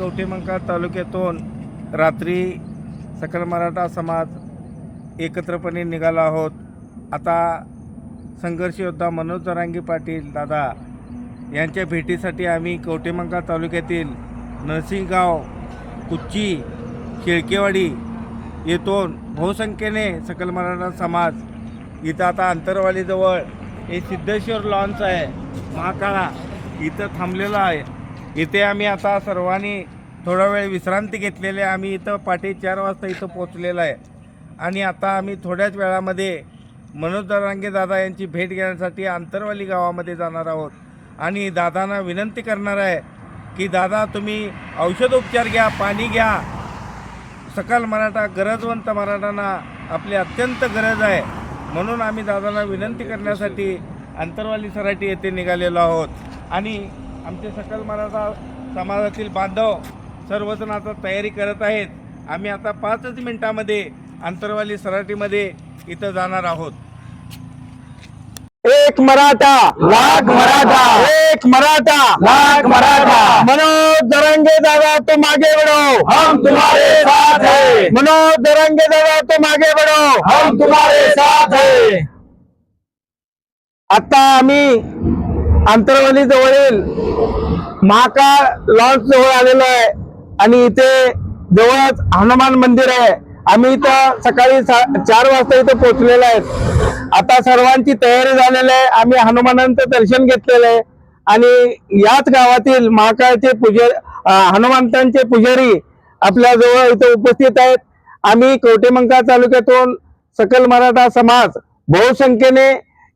कवठेमंका तालुक्यातून रात्री सकल मराठा समाज एकत्रपणे निघाला आहोत. आता संघर्ष योद्धा मनोज जरांगी पाटील दादा यांच्या भेटीसाठी आम्ही कवठेमंका तालुक्यातील नरसिंहगाव कुच्ची शेळकेवाडी येथून बहुसंख्येने सकल मराठा समाज इथं आता अंतरवालीजवळ हे सिद्धेश्वर लॉन्च आहे महाकाळा इथं थांबलेलं आहे. इथे आम्ही आता सर्वांनी थोडा वेळ विश्रांती घेतलेली आहे. आम्ही इथं पाठी चार वाजता इथं पोचलेलं आहे. आणि आता आम्ही थोड्याच वेळामध्ये मनोज दरांगे दादा यांची भेट घेण्यासाठी आंतरवाली गावामध्ये जाणार आहोत. आणि दादांना विनंती करणार आहे की दादा तुम्ही औषधोपचार घ्या पाणी घ्या. सकल मराठा गरजवंत मराठांना आपली अत्यंत गरज आहे. म्हणून आम्ही दादांना विनंती करण्यासाठी आंतरवाली सराठी येथे निघालेलो आहोत. आणि आमचे सकल मराठा समाजातील बांधव सर्वजण आता तयारी करत आहेत. आम्ही आता पाचच मिनिटामध्ये अंतरवाली सराटीमध्ये इथं जाणार आहोत. एक मराठा. लाख मराठा. एक मराठा. लाख मराठा. मनोज दरंगे दादा तो मागे बढ़ो हम तुम्हारे साथ हैं. मनोज दरंगे दादा तो मागे बढ़ो हम तुम्हारे साथ हैं. आता आम्ही आंतरवली जवळील महाकाळ लॉन्च जवळ आलेलो आहे. आणि इथे जवळच हनुमान मंदिर आहे. आम्ही इथं सकाळी सा- चार वाजता इथं पोहोचलेलो आहेत. आता सर्वांची तयारी झालेली आहे. आम्ही हनुमानांचं दर्शन घेतलेलं आहे. आणि याच गावातील महाकाळचे पुजारी हनुमंतांचे पुजारी आपल्या जवळ इथं उपस्थित आहेत. आम्ही कवटेमंका तालुक्यातून सकल मराठा समाज बहुसंख्येने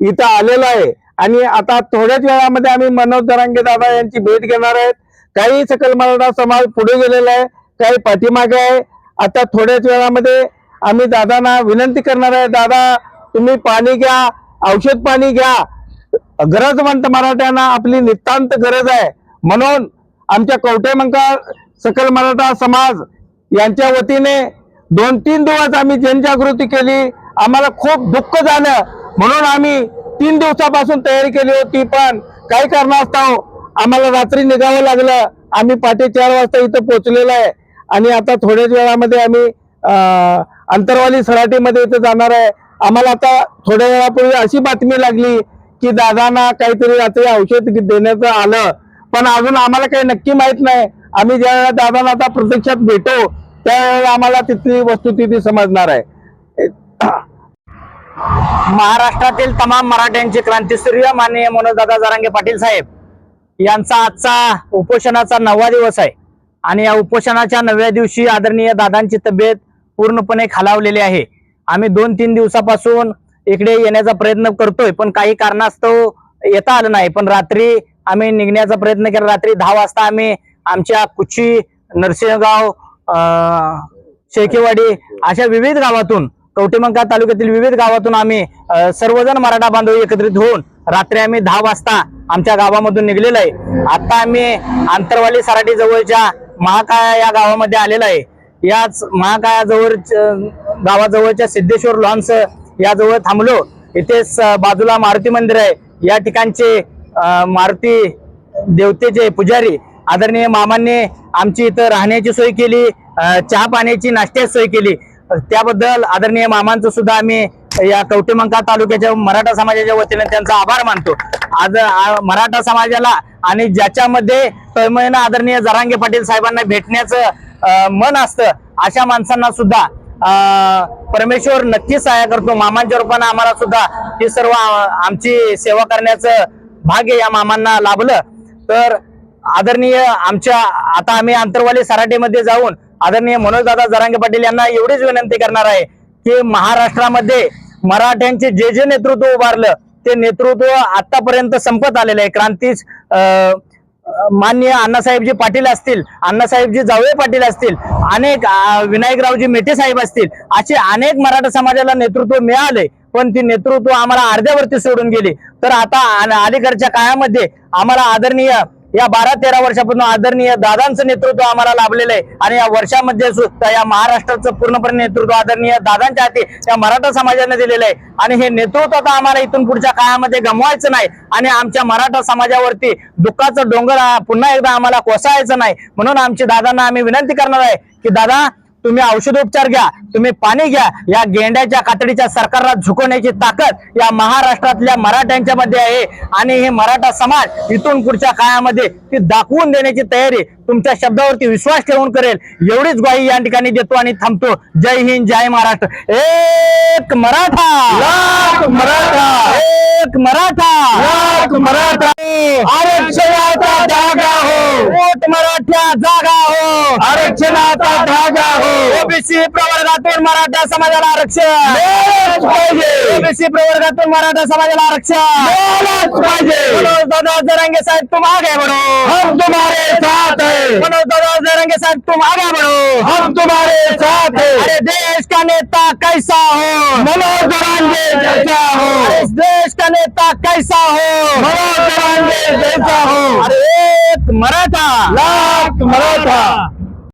इथं आलेला आहे. आणि आता थोड्याच वेळामध्ये आम्ही मनोज दरांगे दादा यांची भेट घेणार आहेत. काही सकल मराठा समाज पुढे गेलेला आहे काही पाठीमागे आहे. आता थोड्याच वेळामध्ये आम्ही दादांना विनंती करणार आहे दादा तुम्ही पाणी घ्या औषध पाणी घ्या. गरजवंत मराठ्यांना आपली नितांत गरज आहे. म्हणून आमच्या कवटेमंका सकल मराठा समाज यांच्या वतीने दोन तीन दिवस आम्ही जनजागृती केली. आम्हाला खूप दुःख झालं. म्हणून आम्ही तीन दिवसापासून तयारी केली होती पण काही कारणास्तव आम्हाला रात्री निघावं लागलं. आम्ही पाठी चार वाजता इथं पोहोचलेलो आहे. आणि आता थोड्याच वेळामध्ये आम्ही अंतरवाली सराटीमध्ये इथं जाणार आहे. आम्हाला आता थोड्या वेळापूर्वी अशी बातमी लागली की दादांना काहीतरी रात्री औषध देण्याचं आलं. पण अजून आम्हाला काही नक्की माहीत नाही. आम्ही ज्या वेळेला दादांना आता प्रत्यक्षात भेटू त्यावेळेला आम्हाला तिथली वस्तुस्थिती समजणार आहे. महाराष्ट्रातील तमाम मराठ्यांचे क्रांतीसूर्य माननीय मनोजदादा जारांगे पाटील साहेब यांचा आजचा उपोषणाचा नववा दिवस आहे. आणि या उपोषणाच्या नवव्या दिवशी आदरणीय दादांची तब्येत पूर्णपणे खालावलेली आहे. आम्ही दोन तीन दिवसापासून इकडे येण्याचा प्रयत्न करतोय पण काही कारणास्तव येता आलं नाही. पण रात्री आम्ही निघण्याचा प्रयत्न केला. रात्री दहा वाजता आम्ही आमच्या कुची नरसिंहगाव शेकेवाडी अशा विविध गावातून कवटेमंका तालुक्यातील विविध गावातून आम्ही सर्वजण मराठा बांधव एकत्रित होऊन रात्री आम्ही दहा वाजता आमच्या गावामधून निघलेलो आहे. आता आम्ही आंतरवाली सराटी जवळच्या महाकाळा या गावामध्ये आलेलो आहे. याच महाकाळाजवळ गावाजवळच्या सिद्धेश्वर लॉन्स याजवळ थांबलो. इथेच बाजूला मारुती मंदिर आहे. या ठिकाणचे मारुती देवतेचे पुजारी आदरणीय मामांनी आमची इथं राहण्याची सोय केली चहा पाण्याची नाश्त्याची सोय केली. त्याबद्दल आदरणीय मामांचं सुद्धा आम्ही या कवटेमंका तालुक्याच्या मराठा समाजाच्या वतीने त्यांचा आभार मानतो. आज मराठा समाजाला आणि ज्याच्यामध्ये तळमळीनं आदरणीय जरांगे पाटील साहेबांना भेटण्याचं मन असतं अशा माणसांना सुद्धा परमेश्वर नक्कीच सहाय्य करतो. मामांच्या रूपानं आम्हाला सुद्धा ही सर्व आमची सेवा करण्याचं भाग्य या मामांना लाभलं. तर आदरणीय आमच्या आता आम्ही आंतरवाली सराटेमध्ये जाऊन आदरणीय मनोजदादा जरांगे पाटील यांना एवढीच विनंती करणार आहे की महाराष्ट्रामध्ये मराठ्यांचे जे जे नेतृत्व उभारलं ते नेतृत्व आतापर्यंत संपत आलेलं आहे. क्रांतीच मान्य माननीय अण्णासाहेबजी पाटील असतील अण्णासाहेबजी जावळे पाटील असतील अनेक विनायकरावजी मेटे साहेब असतील असे अनेक मराठा समाजाला नेतृत्व मिळाले पण ती नेतृत्व आम्हाला अर्ध्यावरती सोडून गेली. तर आता अलीकडच्या काळामध्ये आम्हाला आदरणीय या बारा तेरा वर्षापासून आदरणीय दादांचं नेतृत्व आम्हाला लाभलेलं आहे. आणि या वर्षामध्ये सुद्धा या महाराष्ट्राचं पूर्णपणे नेतृत्व आदरणीय दादांच्या हाती या मराठा समाजाने दिलेलं आहे. आणि हे नेतृत्व आता आम्हाला इथून पुढच्या काळामध्ये गमवायचं नाही. आणि आमच्या मराठा समाजावरती दुःखाचं डोंगर हा पुन्हा एकदा आम्हाला कोसळायचं नाही. म्हणून आमच्या दादांना आम्ही विनंती करणार आहे की दादा तुम्ही औषधोपचार घ्या तुम्ही पाणी घ्या या गेंड्याच्या कातडीच्या सरकारला झुकवण्याची ताकद या महाराष्ट्रातल्या मराठ्यांच्या मध्ये आहे. आणि हे मराठा समाज इथून पुढच्या काळामध्ये ती दाखवून देण्याची तयारी तुमच्या शब्दावरती विश्वास ठेवून करेल. एवढीच ग्वाही या ठिकाणी देतो आणि थांबतो. जय हिंद जय महाराष्ट्र. एक मराठा. लाख मराठा. एक मराठा. लाख मराठा. आरक्षणाचा धागा हो. मराठा जागा हो. आरक्षणाचा धागा हो ओबीसी प्रवर्गातून मराठा समाजाला आरक्षण. ओबीसी प्रवर्गातून मराठा समाजाला आरक्षण. मनोज दादा जरंगे साहेब तुम आगे बढ़ो. हम तुम्हारे साथ हैं. मनोज दादा जरंगे साहेब तुम आगे बढ़ो. हम तुम्हारे साथ हैं. अरे देश का नेता कैसा हो? मनोज दरांगे जैसा हो. इस देश का नेता कैसा हो? मनोज दरांगे जैसा हो. अरे एक मराठा. लाख मराठा.